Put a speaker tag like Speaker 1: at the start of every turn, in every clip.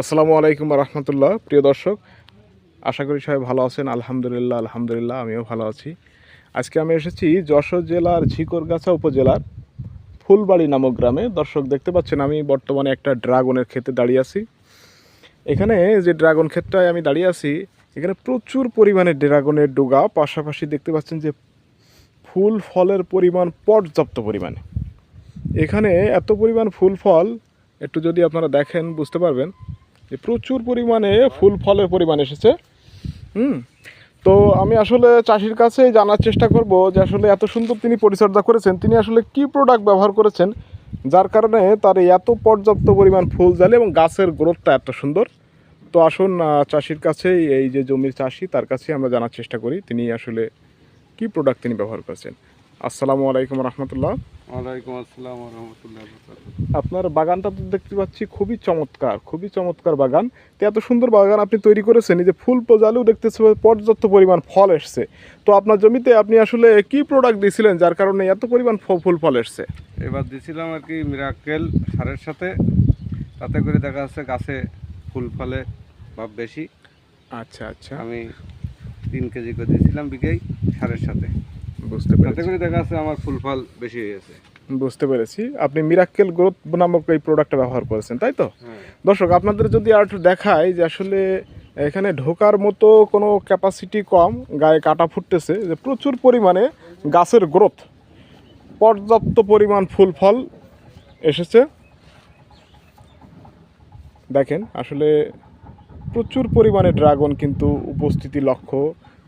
Speaker 1: আসসালামু আলাইকুম রহমতুল্লাহ। প্রিয় দর্শক, আশা করি সবাই ভালো আছেন। আলহামদুলিল্লাহ আলহামদুলিল্লাহ, আমিও ভালো আছি। আজকে আমি এসেছি যশোর জেলার ঝিকরগাছা উপজেলার ফুলবাড়ি নামক গ্রামে। দর্শক, দেখতে পাচ্ছেন আমি বর্তমানে একটা ড্রাগনের ক্ষেতে দাঁড়িয়ে আছি। এখানে যে ড্রাগন ক্ষেতটায় আমি দাঁড়িয়ে আছি, এখানে প্রচুর পরিমাণে ড্রাগনের ডোগা, পাশাপাশি দেখতে পাচ্ছেন যে ফুল ফলের পরিমাণ পর্যাপ্ত পরিমাণে। এখানে এত পরিমাণ ফুল ফল, একটু যদি আপনারা দেখেন, বুঝতে পারবেন। যে প্রচুর পরিমাণে ফুল ফলের পরিমাণ এসেছে। হুম, তো আমি আসলে চাষির কাছে জানার চেষ্টা করব যে আসলে এত সুন্দর তিনি পরিচর্যা করেছেন, তিনি আসলে কি প্রোডাক্ট ব্যবহার করেছেন, যার কারণে তার এত পর্যাপ্ত পরিমাণ ফুল, জালে এবং গাছের গ্রোথটা এত সুন্দর। তো আসুন চাষির কাছেই এই যে জমির চাষি, তার কাছে আমরা জানার চেষ্টা করি, তিনি আসলে কি প্রোডাক্ট তিনি ব্যবহার করেছেন। আসসালামু আলাইকুম রহমতুল্লাহ।
Speaker 2: ওয়ালাইকুম আসসালাম রহমতুল্লাহ
Speaker 1: আপনার বাগানটা তো দেখতে পাচ্ছি খুবই চমৎকার খুবই চমৎকার বাগান। তো এত সুন্দর বাগান আপনি তৈরি করেছেন এই যে ফুল পজালেও দেখতেছে পর্যাপ্ত পরিমাণ ফল এসছে। তো আপনার জমিতে আপনি আসলে কি প্রোডাক্ট দিয়েছিলেন যার কারণে এত পরিমাণ ফুল ফল এসছে?
Speaker 2: এবার দিছিলাম আর কি মিরাকেল সারের সাথে তাতে করে দেখা যাচ্ছে গাছে ফুল ফলে ভাব বেশি।
Speaker 1: আচ্ছা আচ্ছা।
Speaker 2: আমি তিন কেজি করে দিয়েছিলাম বিঘেই সারের সাথে।
Speaker 1: বুঝতে
Speaker 2: তাতে
Speaker 1: পেরেছি।
Speaker 2: করে দেখা যাচ্ছে আমার ফুল ফল বেশি হয়ে গেছে।
Speaker 1: বুঝতে পেরেছি। আপনি মিরাক্কেল গ্রোথ নামক এই প্রোডাক্টটা ব্যবহার করেছেন তাই তো?
Speaker 2: হ্যাঁ।
Speaker 1: দর্শক আপনাদের যদি আর একটু দেখায় যে আসলে এখানে ঢোকার মতো কোনো ক্যাপাসিটি কম গায়ে কাটা ফুটতেছে যে প্রচুর পরিমাণে গাছের গ্রোথ পর্যাপ্ত পরিমাণ ফুল ফল এসেছে। দেখেন আসলে প্রচুর পরিমাণে ড্রাগন কিন্তু উপস্থিতি লক্ষ্য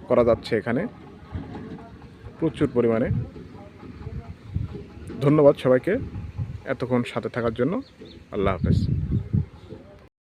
Speaker 1: করা যাচ্ছে এখানে। প্রচুর পরিমাণে। ধন্যবাদ সবাইকে এতক্ষণ সাথে থাকার জন্য। আল্লাহ হাফেজ।